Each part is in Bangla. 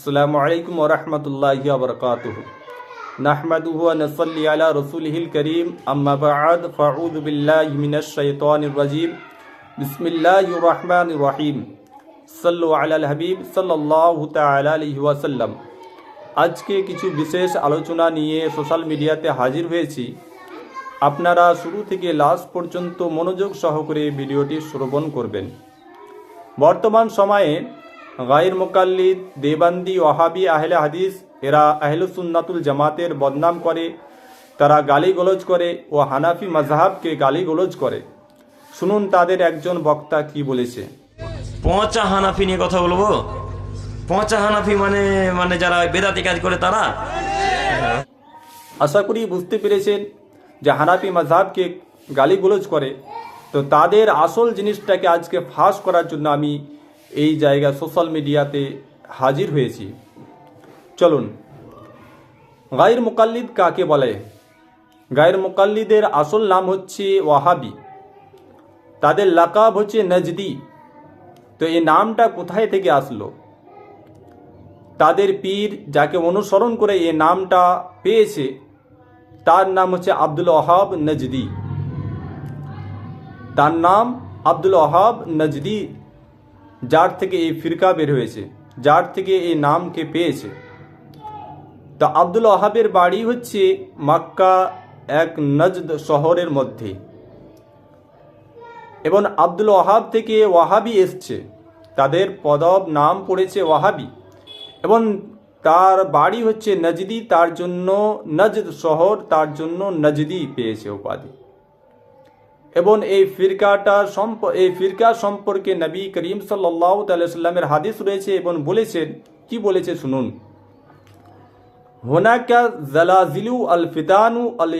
السلام عليكم ورحمة الله وبركاته نحمده ونصلي على رسوله الكريم أما بعد فأعوذ بالله من الشيطان الرجيم بسم الله الرحمن الرحيم صلوا على الحبيب صلى الله تعالى عليه وسلم আজকে কিছু বিশেষ আলোচনা নিয়ে সোশ্যাল মিডিয়াতে হাজির হয়েছি আপনারা শুরু থেকে লাস্ট পর্যন্ত মনোযোগ সহকারে ভিডিওটি শ্রবণ করবেন বর্তমান সময়ে গায়ের মোকাল্লিদ দেবান্দি ওহাবি আহলে হাদিস এরা আহলে সুন্নাতুল জামাতের বদনাম করে তারা গালি গালিগোলজ করে ও হানাফি মাজহাবকে গালিগোলজ করে। শুনুন তাদের একজন বক্তা কি বলেছে। পচা হানাফি নিয়ে কথা বলব? পচা হানাফি মানে মানে যারা বেদাতি কাজ করে তারা? আশা করি বুঝতে পেরেছেন যে হানাফি মাজহাবকে গালিগুলোজ করে। তো তাদের আসল জিনিসটাকে আজকে ফাঁস করার জন্য আমি এই জায়গা সোশ্যাল মিডিয়াতে হাজির হয়েছি। চলুন। গায়ের মুকাল্লিদ কাকে বলে? গায়ের মুকাল্লিদের আসল নাম হচ্ছে ওয়াহাবি। তাদের লাকাব হচ্ছে নজদি। তো এই নামটা কোথায় থেকে আসলো? তাদের পীর যাকে অনুসরণ করে এই নামটা পেয়েছে, তার নাম হচ্ছে আব্দুল ওহাব নজদি। তার নাম আব্দুল ওহাব নজদি। যার থেকে এই ফিরকা বের হয়েছে, যার থেকে এই নামকে পেয়েছে। তো আব্দুল ওহাবের বাড়ি হচ্ছে মাক্কা এক নজদ শহরের মধ্যে। এবং আব্দুল ওহাব থেকে ওয়াহাবি এসছে। তাদের পদব নাম পড়েছে ওয়াহাবি। এবং তার বাড়ি হচ্ছে নজদি, তার জন্য নজদ শহর, তার জন্য নজদি পেয়েছে উপাধি। এবং এই ফিরকাটা সম্প, এই ফিরকা সম্পর্কে নবী করিম সাল্লাহ সাল্লামের হাদিস রয়েছে এবং বলেছেন, কি বলেছে শুনুন। হোনাকা জালাজিলু আল ফিতানু আল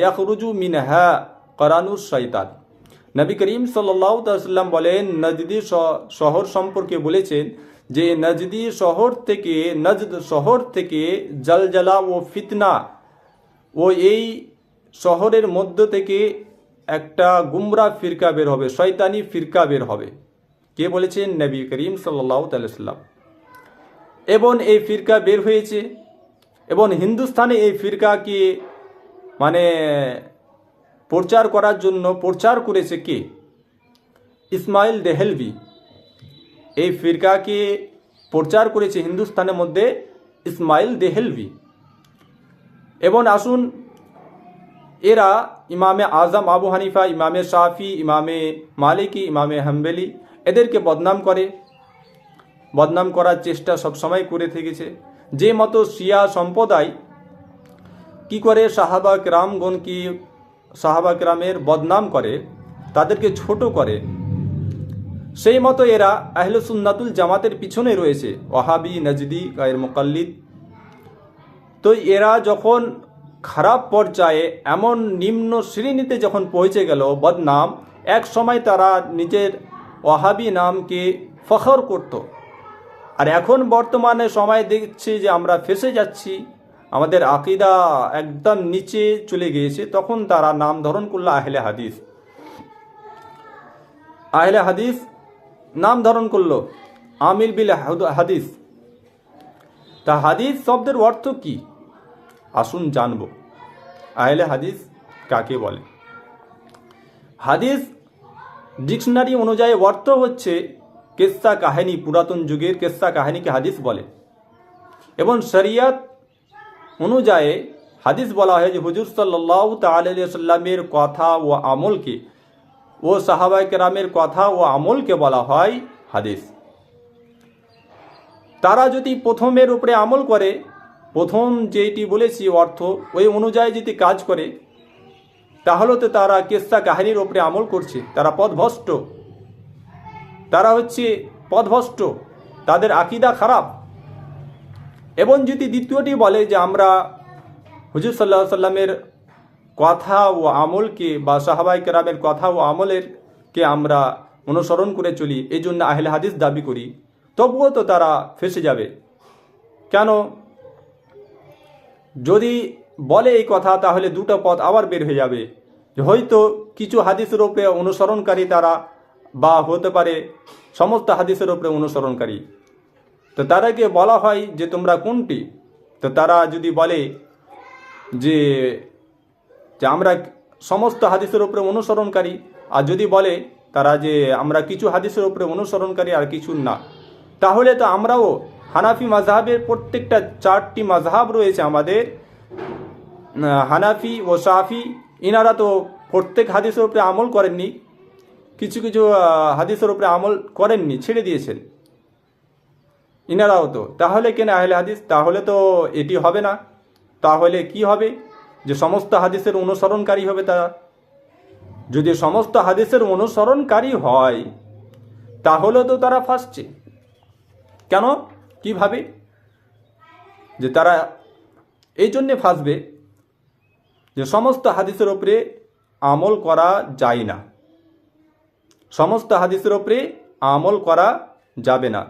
ইয়াখরুজু মিনহা করানু শৈতান নবী করিম সাল্লাহ সাল্লাম বলেন, নজদি শহর সম্পর্কে বলেছেন যে, নজদি শহর থেকে, নজদ শহর থেকে জলজলা ও ফিতনা ও এই শহরের মধ্য থেকে একটা গুমরা ফিরকা বের হবে, শয়তানি ফিরকা বের হবে। কে বলেছেন? নবী করিম সাল্লাহ সাল্লাম এবং এই ফিরকা বের হয়েছে। এবং হিন্দুস্তানে এই ফিরকাকে মানে প্রচার করার জন্য প্রচার করেছে কে? ইসমাইল দেহেলভি। এই ফিরকাকে প্রচার করেছে হিন্দুস্তানের মধ্যে ইসমাইল দেহেলভি। এবং আসুন এরা ইমামে আজম আবু হানিফা, ইমামে শাফি, ইমামে মালিকি, ইমামে হাম্বেলি এদেরকে বদনাম করে। বদনাম করার চেষ্টা সবসময় করে থেকেছে। যে মতো শিয়া সম্প্রদায় কি করে সাহাবা রামগণ কি সাহাবা রামের বদনাম করে, তাদেরকে ছোট করে, সেই মতো এরা আহলে সুন্নাতুল জামাতের পিছনে রয়েছে। ওহাবি নজদি, গায়ের মোকাল্লিদ। তো এরা যখন খারাপ পর্যায়ে এমন নিম্ন শ্রেণীতে যখন পৌঁছে গেল বদনাম, এক সময় তারা নিজের ওহাবি নামকে ফখর করত। আর এখন বর্তমানে সময় দেখছি যে আমরা ফেসে যাচ্ছি, আমাদের আকিদা একদম নিচে চলে গিয়েছে, তখন তারা নাম ধারণ করল আহলে হাদিস। আহলে হাদিস নাম ধারণ করল আমিল বিল হাদিস। তা হাদিস শব্দের অর্থ কি? আসুন জানব। আহলে হাদিস কাকে বলে? হাদিস ডিকশনারি অনুযায়ী অর্থ হচ্ছে কেসা কাহিনী, পুরাতন যুগের কেসা কাহিনীকে হাদিস বলে। এবং শরিয়াত অনুযায়ী হাদিস বলা হয় যে, হুজুর সাল্লাহ তাল্লামের কথা ও আমলকে ও সাহাবাই কেরামের কথা ও আমলকে বলা হয় হাদিস। তারা যদি প্রথমের উপরে আমল করে প্রথম যেটি বলেছি অর্থ, ওই অনুযায়ী যদি কাজ করে তাহলে তো তারা কেসা কাহিনীর ওপরে আমল করছে। তারা পথভষ্ট তারা হচ্ছে পথভষ্ট তাদের আকিদা খারাপ। এবং যদি দ্বিতীয়টি বলে যে আমরা হুজুর সাল্লাহ সাল্লামের কথা ও আমলকে বা সাহাবাই কেরামের কথা ও আমলের কে আমরা অনুসরণ করে চলি এই জন্য আহলে হাদিস দাবি করি, তবুও তো তারা ফেসে যাবে। কেন? যদি বলে এই কথা, তাহলে দুটো পথ আবার বের হয়ে যাবে। হয়তো কিছু হাদিসের ওপরে অনুসরণকারী তারা, বা হতে পারে সমস্ত হাদিসের ওপরে অনুসরণকারী। তো তাদেরকে বলা হয় যে, তোমরা কোনটি? তো তারা যদি বলে যে যে আমরা সমস্ত হাদিসের উপরে অনুসরণকারী, আর যদি বলে তারা যে, আমরা কিছু হাদিসের উপরে অনুসরণকারী আর কিছু না, তাহলে তো আমরাও হানাফি মাঝহাবের প্রত্যেকটা চারটি মাঝহাব রয়েছে আমাদের। হানাফি ও সাফি ইনারা তো প্রত্যেক হাদিসের উপরে আমল করেননি, কিছু কিছু হাদিসের উপরে আমল করেননি, ছেড়ে দিয়েছেন। ইনারাও তো। তাহলে কেন আহলে হাদিস? তাহলে তো এটি হবে না। তাহলে কি হবে? যে সমস্ত হাদিসের অনুসরণকারী হবে তারা। যদি সমস্ত হাদিসের অনুসরণকারী হয়, তাহলে তো তারা ফাঁসছে। কেন? কীভাবে? যে তারা এই জন্যে ফাঁসবে যে সমস্ত হাদিসের ওপরে আমল করা যায় না। সমস্ত হাদিসের ওপরে আমল করা যাবে না।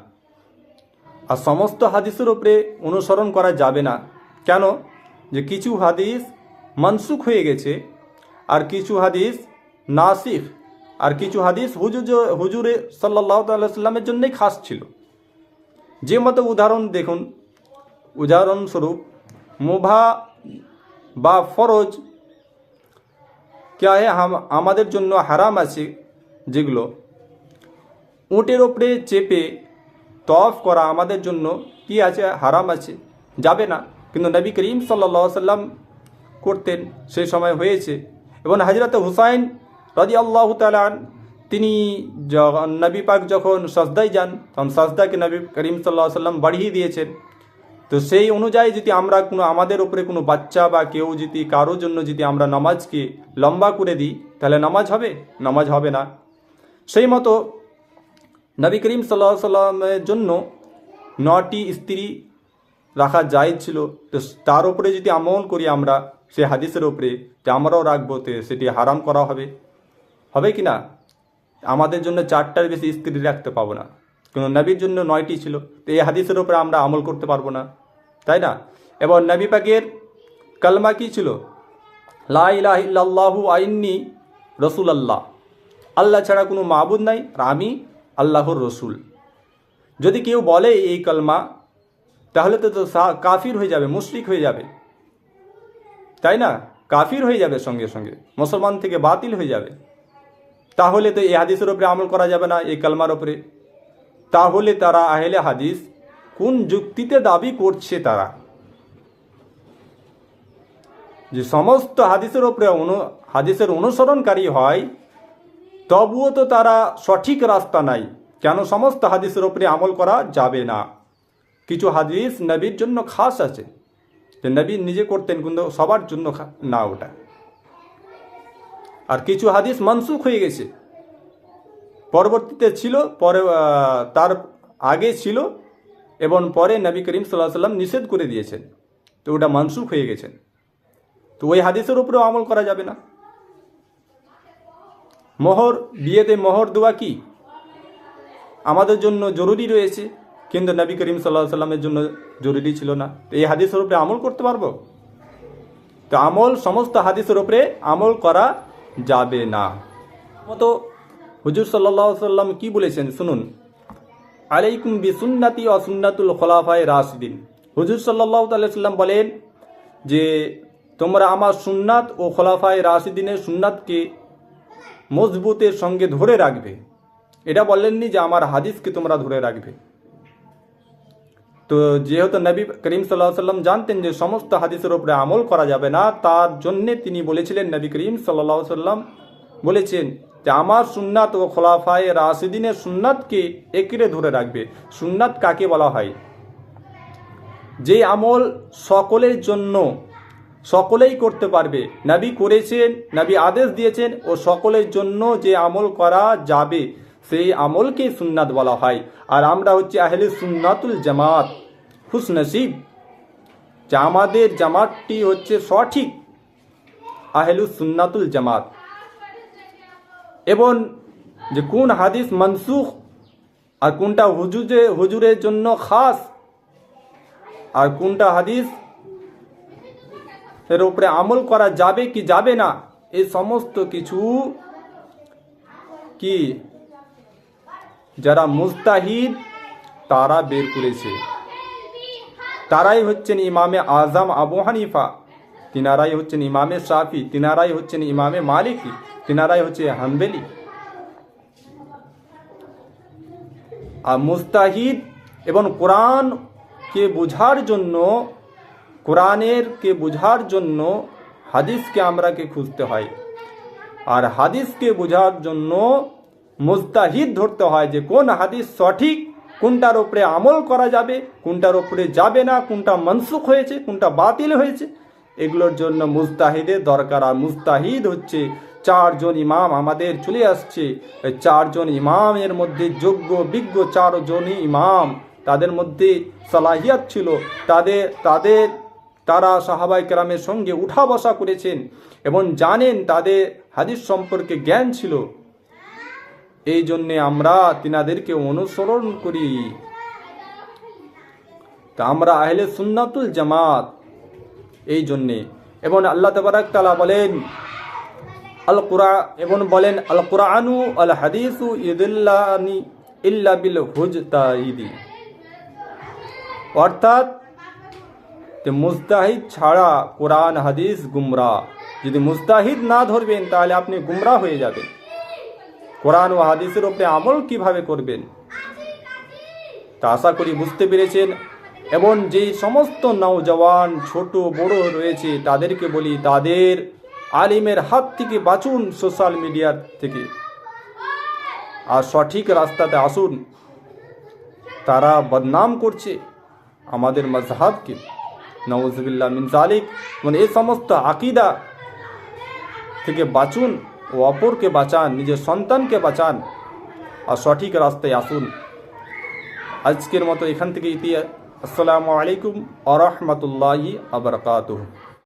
আর সমস্ত হাদিসের ওপরে অনুসরণ করা যাবে না। কেন? যে কিছু হাদিস মনসুখ হয়ে গেছে আর কিছু হাদিস নাসিফ আর কিছু হাদিস হুজুর হুজুরে সাল্লাহ সাল্লামের জন্যই খাস ছিল। যে মতো উদাহরণ দেখুন উদাহরণস্বরূপ মুভা বা ফরজ ক্যা আমাদের জন্য হারাম আছে যেগুলো। উটের ওপরে চেপে তফ করা আমাদের জন্য কি আছে? হারাম আছে। যাবে না। কিন্তু নবী করিম সাল্লা সাল্লাম করতেন, সেই সময় হয়েছে। এবং হাজরত হুসাইন রাজি আল্লাহ তালান তিনি নবী পাক যখন সজদায় যান, তখন সজদাকে নবী করিম সাল্লাহ সাল্লাম বাড়িয়ে দিয়েছেন। তো সেই অনুযায়ী যদি আমরা কোনো, আমাদের উপরে কোনো বাচ্চা বা কেউ যদি কারোর জন্য যদি আমরা নামাজকে লম্বা করে দিই, তাহলে নামাজ হবে? নামাজ হবে না। সেই মতো নবী করিম সাল্লাহ সাল্লামের জন্য নটি স্ত্রী রাখা যায় ছিল। তো তার উপরে যদি আমল করি আমরা, সে হাদিসের উপরে, যে আমরাও রাখব, তো সেটি হারাম করা হবে। হবে কি না? আমাদের জন্য চারটার বেশি স্ত্রী রাখতে পাবো না। কোনো নবীর জন্য নয়টি ছিল, তো এই হাদিসের উপরে আমরা আমল করতে পারব না। তাই না? এবং নবী পাকের কালমা কি ছিল? লা ইলাহা ইল্লাল্লাহু আইন্নি রসুল আল্লাহ আল্লাহ ছাড়া কোনো মাহবুদ নাই, আর আমি আল্লাহর রসুল। যদি কেউ বলে এই কলমা, তাহলে তো তো কাফির হয়ে যাবে, মুশরিক হয়ে যাবে। তাই না? কাফির হয়ে যাবে সঙ্গে সঙ্গে। মুসলমান থেকে বাতিল হয়ে যাবে। তাহলে তো এই হাদিসের উপরে আমল করা যাবে না, এই কালমার উপরে। তাহলে তারা আহলে হাদিস কোন যুক্তিতে দাবি করছে তারা? যে সমস্ত হাদিসের উপরে অনু, হাদিসের অনুসরণকারী হয়, তবুও তো তারা সঠিক রাস্তা নাই। কেন সমস্ত হাদিসের উপরে আমল করা যাবে না? কিছু হাদিস নবীর জন্য খাস আছে। যে নবী নিজে করতেন, কিন্তু সবার জন্য না ওটা। আর কিছু হাদিস মনসুখ হয়ে গেছে। পরবর্তীতে ছিল, পরে তার আগে ছিল এবং পরে নবী করিম সাল্লাহ সাল্লাম নিষেধ করে দিয়েছেন। তো ওটা মনসুখ হয়ে গেছেন। তো ওই হাদিসের উপরেও আমল করা যাবে না। মোহর, বিয়েতে মোহর দেওয়া কি? আমাদের জন্য জরুরি রয়েছে, কিন্তু নবী করিম সাল্লাহ সাল্লামের জন্য জরুরি ছিল না। তো এই হাদিসের উপরে আমল করতে পারব? তো আমল, সমস্ত হাদিসের উপরে আমল করা যাবে না। মতো হুজুর সাল্লাম কি বলেছেন? শুনুন। আলাইকুম বি সুন্নাতি ও সুন্নাতুল খোলাফায় রাশিদিন। হুজুর সাল্লাহ সাল্লাম বলেন যে, তোমরা আমার সুন্নাত ও খোলাফায় রাশিদিনের সুন্নাতকে মজবুতের সঙ্গে ধরে রাখবে। এটা বললেননি যে আমার হাদিসকে তোমরা ধরে রাখবে। তো যেহেতু নবী করিম সাল্লাহ সাল্লাম জানতেন যে সমস্ত হাদিসের উপরে আমল করা যাবে না, তার জন্যে তিনি বলেছিলেন, নবী করিম সাল্লাহ সাল্লাম বলেছেন যে আমার সুন্নাত ও খোলাফায় রাশিদিনের সুন্নাতকে একরে ধরে রাখবে। সুন্নাত কাকে বলা হয়? যে আমল সকলের জন্য সকলেই করতে পারবে। নবী করেছেন, নবী আদেশ দিয়েছেন ও সকলের জন্য যে আমল করা যাবে। সেই আমলকে সুন্নাত বলা হয়। আর আমরা হচ্ছে আহলে সুন্নাতুল জামাত। খুশ নসিব যে আমাদের জামাতটি হচ্ছে সঠিক আহলু সুন্নাতুল জামাত। এবং যে কোন হাদিস মনসুখ আর কোনটা হুজুরে হুজুরের জন্য খাস আর কোনটা হাদিস এর উপরে আমল করা যাবে কি যাবে না এই সমস্ত কিছু কি যারা মুস্তাহিদ তারা বের করেছে। তারাই হচ্ছেন ইমামে আজম আবু হানিফা, তিনারাই হচ্ছেন ইমামে শাফি, তিনারাই হচ্ছেন ইমামে মালিকি, তিনারাই হচ্ছে হাম্বেলি। আর মুস্তাহিদ এবং কোরআনকে বোঝার জন্য কোরআনের কে বোঝার জন্য হাদিসকে আমরাকে খুঁজতে হয়। আর হাদিসকে বোঝার জন্য মুস্তাহিদ ধরতে হয় যে কোন হাদিস সঠিক, কোনটার ওপরে আমল করা যাবে, কোনটার ওপরে যাবে না, কোনটা মনসুখ হয়েছে, কোনটা বাতিল হয়েছে। এগুলোর জন্য মুস্তাহিদের দরকার। আর মুস্তাহিদ হচ্ছে চারজন ইমাম আমাদের চলে আসছে। চারজন ইমামের মধ্যে যোগ্য, বিজ্ঞ চারজনই ইমাম। তাদের মধ্যে সালাহিয়াত ছিল। তাদের তাদের, তারা সাহাবাই কেরামের সঙ্গে উঠা বসা করেছেন এবং জানেন তাদের হাদিস সম্পর্কে জ্ঞান ছিল। এই জন্যে আমরা তিনাদেরকে অনুসরণ করি। তা আমরা আহলে সুন্নাতুল জামাত। এই জন্যে। এবং আল্লাহ তবারাক তালা বলেন আল কুরা এবং বলেন আল কুরআনু আল হাদিসু ইদুল্লানি ইল্লা বিল হুজতাইদি অর্থাৎ, যে মুস্তাহিদ ছাড়া কোরআন, হাদিস গুমরা। যদি মুস্তাহিদ না ধরবেন, তাহলে আপনি গুমরা হয়ে যাবেন। কোরআন ও হাদিসের উপরে আমল কীভাবে করবেন? তা আশা করি বুঝতে পেরেছেন। এবং যেই সমস্ত নওজওয়ান ছোট বড় রয়েছে, তাদেরকে বলি, তাদের আলিমের হাত থেকে বাঁচুন সোশ্যাল মিডিয়ার থেকে। আর সঠিক রাস্তাতে আসুন। তারা বদনাম করছে আমাদের মজহাবকে। নওয়াজবিল্লা মিন জালিক মানে এই সমস্ত আকিদা থেকে বাঁচুন। ও অপরকে বাঁচান, নিজের সন্তানকে বাঁচান আর সঠিক রাস্তায় আসুন। আজকের মতো এখান থেকে ইতি আসসালামু আলাইকুম আ রহমতুল্লাহি আবরকাতুহ